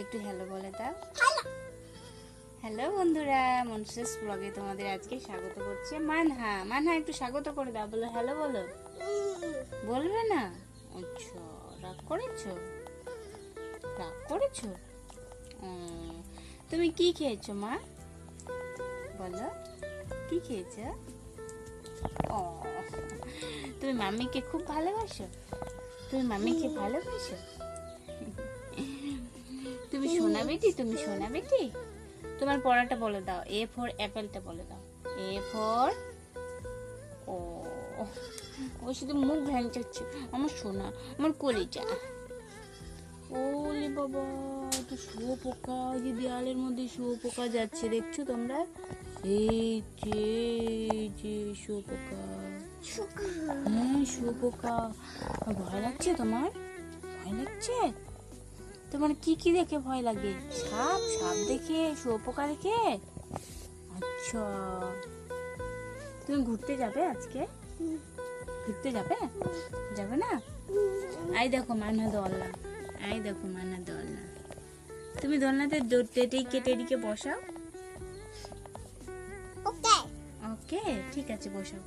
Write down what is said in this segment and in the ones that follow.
একটু হ্যালো বলে দাও। হ্যালো বন্ধুরা মনসেস ব্লগে তোমাদের আজকে স্বাগত করছে। মানহা মানহা একটু স্বাগত করে দাও, বলো হ্যালো বলো। বলবে না? আচ্ছা রাগ করেছ? রাগ করেছ? তুমি কি খেয়েছো মা? বলো, কি খেয়েছো? ও, তুমি মাম্মিকে খুব ভালোবাসো? তুমি মাম্মিকে ভালোবাসো? তুমি সোনা বেটি তুমি সোনা বেটি তোমার পড়াটা বলে দাও। এ ফর অ্যাপেলটা বলে দাও। এ ফর ও। ও শুধু মুখ ভ্যাংচাচ্ছে আমার সোনা আমার কলিজা। ওলে বাবা তো শুয়োপোকা ওই যে দেয়ালের মধ্যে শুয়োপোকা যাচ্ছে দেখছ তোমরা? এই যে যে শুয়োপোকা। হ্যাঁ শুয়োপোকা। ভয় লাগছে তোমার? ভয় লাগছে? তোমার কি কি দেখে ভয় লাগে? সাপ? সাপ দেখে? শুয়োপোকা দেখে? আচ্ছা। তুমি ঘুরতে যাবে আজকে? ঘুরতে যাবে? যাবে না? আই দেখো মানা দোলনা। আই দেখো মানা দোলনা। তুমি দোলনাতে টেডিকে টেডিকে বসাও। ওকে। ওকে ঠিক আছে বসাও।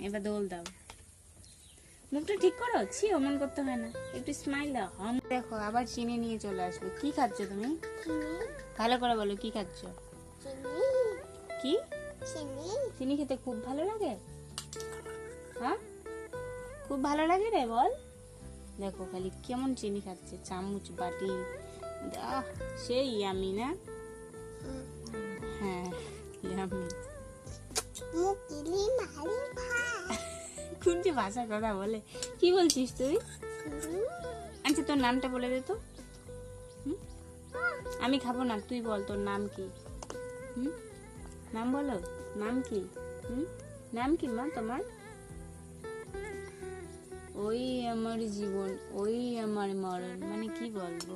এবার দোল দাও। মুখটা ঠিক করো? ছি অমন করতে হয় না। একটু স্মাইল দাও। হম দেখো আবার চিনি নিয়ে চলে আসবে। কি খাচ্ছ তুমি? ভালো করে বলো কি খাচ্ছ? চিনি। কি? চিনি। খেতে খুব ভালো লাগে? হ্যাঁ? খুব ভালো লাগে রে বল। দেখো খালি কেমন চিনি খাচ্ছে চামচ বাটি। আহ সেই আমি না? হ্যাঁ ইয়ামি যে ভাষা কথা বলে। কি বলছিস তুই? আচ্ছা তোর নামটা বলে দে তো? আমি খাব না, তুই বল তোর নাম কি? হুম? নাম বলো, নাম কি? হুম? নাম কি মা তোমার? ওই আমার জীবন, ওই আমার মরণ মানে কি বলব?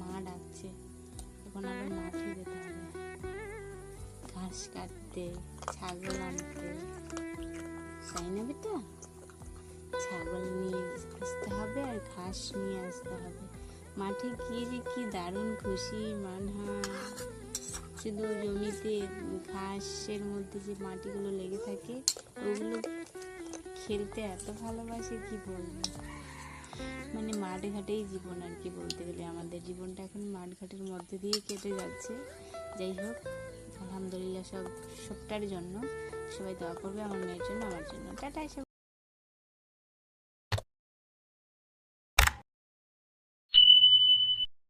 মা ডাকছে, এখন যেতে হবে ঘাস কাটতে ছাগল আনতে তাই না বেটা? ছাগল নিয়ে আসতে হবে আর ঘাস নিয়ে আসতে হবে। মাঠে গিয়ে যে কি দারুণ খুশি মানহা শুধু জমিতে ঘাসের মধ্যে যে মাটিগুলো লেগে থাকে, ওগুলো খেলতে এত ভালোবাসে কি বলব? মানে মাঠ ঘাটেই জীবন আর কি বলতে গেলে আমাদের। জীবনটা এখন মাঠ ঘাটের মধ্যে দিয়ে কেটে যাচ্ছে। যাই হোক আলহামদুলিল্লাহ সব সবটার জন্য সবাই দোয়া করবে আমার মেয়ের জন্য আমার জন্য। টাটা